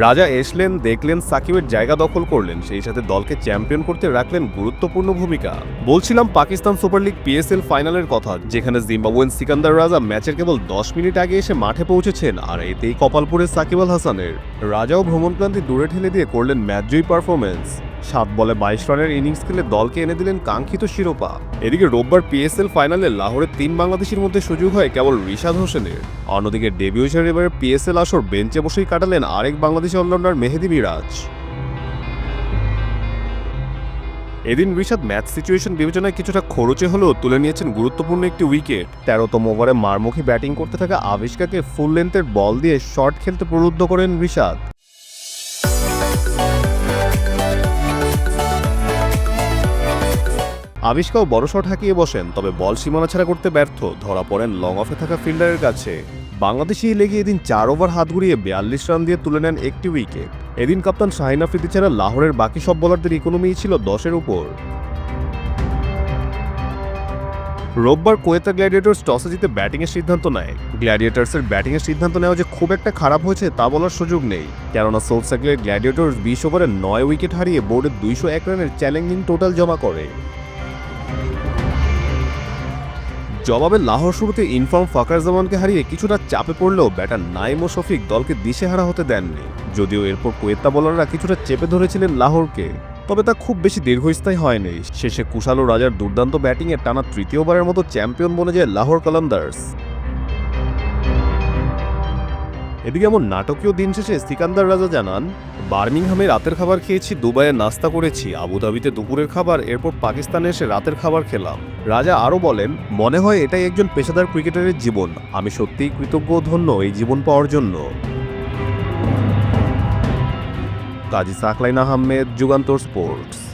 রাজা এসলেন, দেখলেন সাকিবের জায়গা দখল করলেন, সেই সাথে দলকে চ্যাম্পিয়ন করতে রাখলেন গুরুত্বপূর্ণ ভূমিকা। বলছিলাম পাকিস্তান সুপার লিগ পিএসএল ফাইনালের কথা, যেখানে জিম্বাবুয়েন সিকান্দার রাজা ম্যাচের কেবল দশ মিনিট আগে এসে মাঠে পৌঁছেছেন, আর এতেই কপালপুরের সাকিব আল হাসানের। রাজাও ভ্রমণক্রান্তি দূরে ঠেলে দিয়ে করলেন ম্যাচ জয়ী পারফরমেন্স সাত বলে বাইশ রানের ইনিংস খেলে দলকে এনে দিলেন কাঙ্ক্ষিত শিরোপা। এদিকে রোববার পিএসএল ফাইনালে লাহোরের তিন বাংলাদেশের মধ্যে সুযোগ হয় কেবল রিশাদ হোসেনের। অন্যদিকে ডেবিউ হিসেবে এবারে পিএসএল আসর বেঞ্চে বসেই কাটালেন আরেক বাংলাদেশি অলরাউন্ডার মেহেদি মিরাজ। এদিন ঋষাদ ম্যাচ সিচুয়েশন বিবেচনায় কিছুটা খরচে হলেও তুলে নিয়েছেন গুরুত্বপূর্ণ একটি উইকেট। তেরোতম ওভারে মারমুখী ব্যাটিং করতে থাকা আবিষ্কাকে ফুল লেন্থের বল দিয়ে শট খেলতে প্রলুব্ধ করেন ঋষাদ আবিষ্কাও বড় শট হাঁকিয়ে বসেন, তবে বল সীমানা ছাড়া করতে ব্যর্থ। ধরা পড়েন লং অফে থাকা ফিল্ডারের কাছে। বাংলাদেশি লেগে এদিন চার ওভার হাত ঘুরিয়ে বিয়াল্লিশ রান দিয়ে তুলে নেন একটি উইকেট এদিন কাপ্তান শাহিন আফ্রিদি ছাড়া লাহোরের বাকি সব বোলারদের ইকোনমি ছিল দশের উপর। রোববার কোয়েতা গ্ল্যাডিয়েটর্স টসে জিতে ব্যাটিংয়ের সিদ্ধান্ত নেয়। গ্ল্যাডিয়েটার্সের ব্যাটিংয়ের সিদ্ধান্ত নেওয়া যে খুব একটা খারাপ হয়েছে তা বলার সুযোগ নেই। কেননা সোলসাকলের গ্ল্যাডিয়েটর্স বিশ ওভারে নয় উইকেট হারিয়ে বোর্ডে দুইশো এক রানের চ্যালেঞ্জিং টোটাল জমা করে। জবাবে লাহোর শুরুতে ইনফর্ম ফাকার জামানকে হারিয়ে কিছুটা চাপে পড়লেও ব্যাটার নাইম ও শফিক দলকে দিশেহারা হতে দেননি। যদিও এরপর কোয়েত্তা বলাররা কিছুটা চেপে ধরেছিলেন লাহোরকে, তবে তা খুব বেশি দীর্ঘস্থায়ী হয়নি। শেষে কুশালো রাজার দুর্দান্ত ব্যাটিংয়ে টানা তৃতীয়বারের মতো চ্যাম্পিয়ন বনে যায় লাহোর কালান্দার্স। এদিকে এমন নাটকীয় দিন শেষে সিকান্দার রাজা জানান, বার্মিংহামে রাতের খাবার খেয়েছি, দুবাইয়ে নাস্তা করেছি, আবুধাবিতে দুপুরের খাবার, এরপর পাকিস্তানে এসে রাতের খাবার খেলাম। রাজা আরও বলেন, মনে হয় এটাই একজন পেশাদার ক্রিকেটারের জীবন। আমি সত্যিই কৃতজ্ঞ ধন্য এই জীবন পাওয়ার জন্য। কাজী সাকলাইন আহমেদ, যুগান্তর স্পোর্টস।